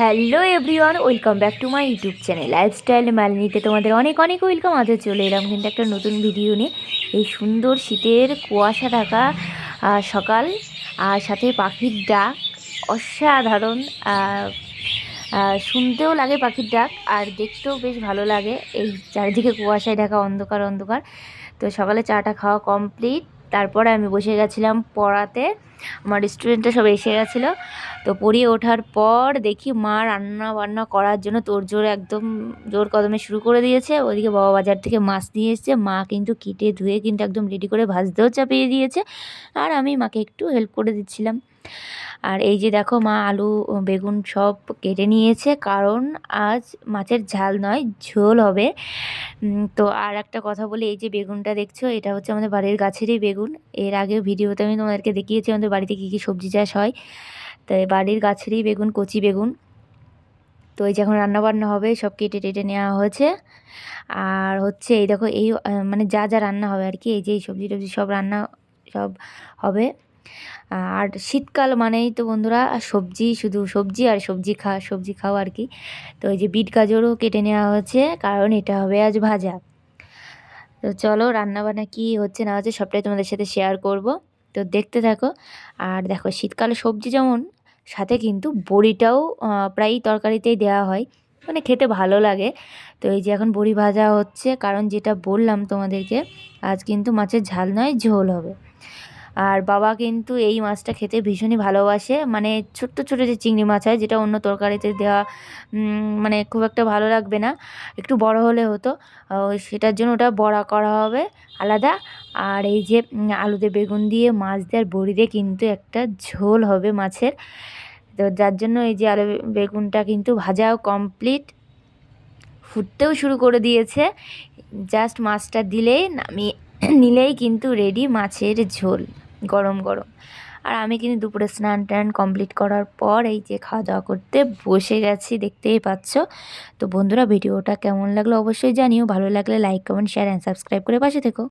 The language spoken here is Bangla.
Hello everyone welcome back to my YouTube channel lifestyle মালিনীতে তোমাদের অনেক অনেক ওয়েলকাম আজও চলে এলাম কিন্তু একটা নতুন ভিডিও নিয়ে। এই সুন্দর শীতের কুয়াশা ঢাকা সকাল, আর সাথে পাখির ডাক, অসাধারণ শুনতেও লাগে পাখির ডাক, আর দেখতেও বেশ ভালো লাগে। এই চারিদিকে কুয়াশায় ঢাকা অন্ধকার অন্ধকার। তো সকালে চাটা খাওয়া কমপ্লিট তারপরে আমি বসে গেছিলাম পড়াতে। আমার স্টুডেন্টরা সব এসে গেছিল। তো পড়িয়ে ওঠার পর দেখি মা রান্না বান্না করার জন্য তোর জোর একদম জোর কদমে শুরু করে দিয়েছে। ওদিকে বাবা বাজার থেকে মাছ নিয়ে এসছে। মা কিন্তু কেটে ধুয়ে কিন্তু একদম রেডি করে ভাজতেও চাপিয়ে দিয়েছে। আর আমি মাকে একটু হেল্প করে দিচ্ছিলাম। আর এই যে দেখো মা আলু বেগুন সব কেটে নিয়েছে, কারণ আজ মাছের ঝাল নয়, ঝোল হবে। তো আর একটা কথা বলি, এই যে বেগুনটা দেখছ, এটা হচ্ছে আমাদের বাড়ির গাছেরই বেগুন। এর আগেও ভিডিওতে আমি তোমাদেরকে দেখিয়েছি আমাদের বাড়িতে কী কী সবজি চাষ হয়। তাই বাড়ির গাছেরই বেগুন, কচি বেগুন। তো এই যে এখন রান্নাবান্না হবে, সব কেটে টেটে নেওয়া হয়েছে। আর হচ্ছে এই দেখো, এই মানে যা যা রান্না হবে আর কি, এই যে এই সবজি টবজি সব রান্না, সব হবে। আর শীতকাল মানেই তো বন্ধুরা সবজি, শুধু সবজি আর সবজি খা, সবজি খাও আর কি। তো এই যে বিট গাজরও কেটে নেওয়া হয়েছে কারণ এটা হবে আজ ভাজা। তো চলো রান্নাবান্না কি হচ্ছে না হচ্ছে সবটাই তোমাদের সাথে শেয়ার করব। তো দেখতে থাকো। আর দেখো শীতকালে সবজি যেমন, সাথে কিন্তু বড়িটাও প্রায়ই তরকারিতেই দেওয়া হয়। মানে খেতে ভালো লাগে। তো এই যে এখন বড়ি ভাজা হচ্ছে, কারণ যেটা বললাম তোমাদেরকে, আজ কিন্তু মাছের ঝাল নয়, ঝোল হবে। আর বাবা কিন্তু এই মাছটা খেতে ভীষণই ভালোবাসে। মানে ছোট্ট ছোটো যে চিংড়ি মাছ হয়, যেটা অন্য তরকারিতে দেওয়া মানে খুব একটা ভালো লাগবে না। একটু বড় হলে হতো। সেটার জন্য ওটা বড়া করা হবে আলাদা। আর এই যে আলুতে বেগুন দিয়ে মাছ দেওয়ার বড়িতে কিন্তু একটা ঝোল হবে মাছের। তো যার জন্য এই যে আলু, বেগুনটা কিন্তু ভাজাও কমপ্লিট। ফুটতেও শুরু করে দিয়েছে। জাস্ট মাছটা দিলেই, নামিয়ে, নিলেই কিন্তু রেডি মাছের ঝোল। গরম গরম। আর আমি কিন্তু দুপুরে স্নান টান কমপ্লিট করার পর এই যে খাওয়া দাওয়া করতে বসে গেছি, দেখতেই পাচ্ছ। তো বন্ধুরা, ভিডিওটা কেমন লাগল অবশ্যই জানিও। ভালো লাগলে like comment share and subscribe করে পাশে থেকো।